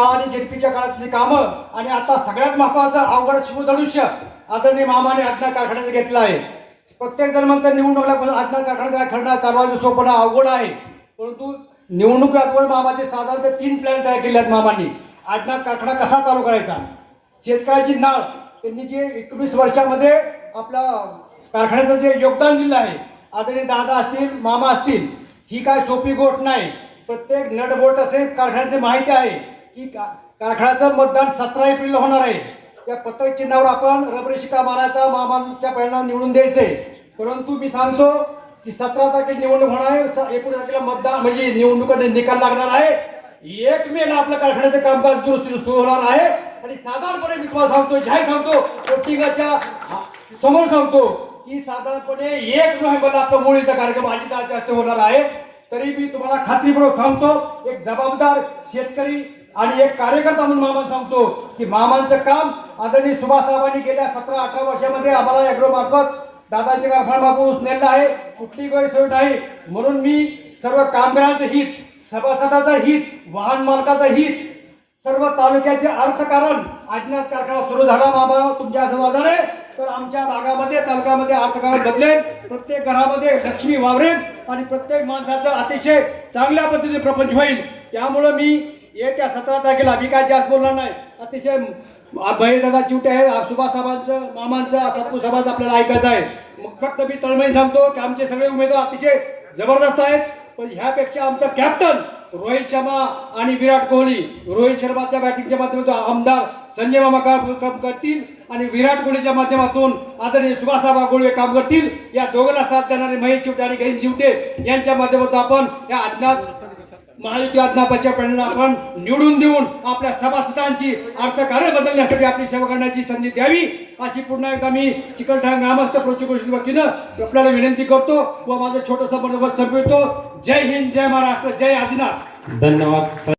आणि जेडपीच्या काळातली कामं आणि आता सगळ्यात महत्वाचं अवघड शिवधनुष्य आदरणीय मामाने आज्ञा कारखान्यात घेतलं आहे. प्रत्येक जण म्हणतात निवडणुकीला आज्ञा कारखान्यात खंडा चालवायचं सोपं अवघड आहे. परंतु निवडणुकीवर मामाचे साधारण तीन प्लॅन तयार केले आहेत मामांनी. आज्ञात कारखाना कसा चालू करायचा? शेतकऱ्याची नाळ त्यांनी जे एकवीस वर्षामध्ये आपला कारखान्याचं जे योगदान दिलं आहे आदरणीय दादा असतील मामा असतील ही काय सोपी गोष्ट नाही. प्रत्येक नट बोल्ट असे कारखान्याचे माहिती आहे की का- कारखान्याचं मतदान सतरा एप्रिलला होणार आहे. त्या पत्रक चिन्हावर आपण रबरी मारायचा मामांच्या पहिल्यांदा निवडून द्यायचे. परंतु मी सांगतो की सतरा तारखेची निवडणूक होणार आहे. स- एकोणीस तारखेला मतदान म्हणजे निवडणुका निकाल लागणार आहे. एक मेला आपल्या कारखान्याचं कामकाज दुरुस्ती सुरू होणार आहे. आणि साधारणपणे मी तुम्हाला सांगतो जाहीर सांगतो वोटिंगाच्या समोर सांगतो की साधारणपणे एक नोव्हेंबरला आपला मुळीचा कार्यक्रम अजिताच्या होणार आहे. तरी मी तुम्हाला खात्रीपूर्वक सांगतो एक जबाबदार शेतकरी आणि एक कार्यकर्ता म्हणून मामा सांगतो की मामांचं काम आदरणीय सुभाष साहेबांनी गेल्या सतरा अठरा वर्षामध्ये आम्हाला अॅग्रो मार्फत दादाचे कारखाना बाबू नेलं आहे. कुठली गैरसोय नाही. म्हणून मी सर्व कामगारांचं हित सभासदाचं हित वाहन मालकाचं हित सर्व तालुक्याचे अर्थकारण अज्ञात कारखाना सुरू झाला. मामा तुमच्या समाधाने तर आमच्या भागामध्ये तालुक्यामध्ये अर्थकारण बदलेल. प्रत्येक घरामध्ये लक्ष्मी वावरेल आणि प्रत्येक माणसाचं अतिशय चांगल्या पद्धतीने प्रपंच होईल. त्यामुळं मी येत्या सतरा तारखेला आम्ही काय जास्त बोलणार नाही. अतिशय दादा चिवटे आहे. सुभाष साहेबांचं मामांचं सत्पू साहेबांचं आपल्याला ऐकायचं आहे. मग फक्त मी तळमळीने सांगतो की आमचे सगळे उमेदवार अतिशय जबरदस्त आहेत. पण ह्यापेक्षा आमचा कॅप्टन रोहित शर्मा आणि विराट कोहली रोहित शर्माच्या बॅटिंगच्या माध्यमातून आमदार संजय मामा काम करतील आणि विराट कोहलीच्या माध्यमातून आदरणीय सुभाषाबा गोळवे काम करतील. या दोघांना साथ देणारे महेश चिवटे आणि गैन चिवटे यांच्या माध्यमातून आपण या अज्ञात महायुती अज्ञापाच्या प्रेरणा आपण निवडून देऊन आपल्या सभासदांची अर्थकार्य बदलण्यासाठी आपली सेवा करण्याची संधी द्यावी अशी पुन्हा एकदा मी चिकलठाण ग्रामस्थ प्रोचकोशी वतीनं आपल्याला विनंती करतो व माझं छोटंसं मनोबत संपवतो. जय हिंद जय महाराष्ट्र जय आदिनाथ. धन्यवाद.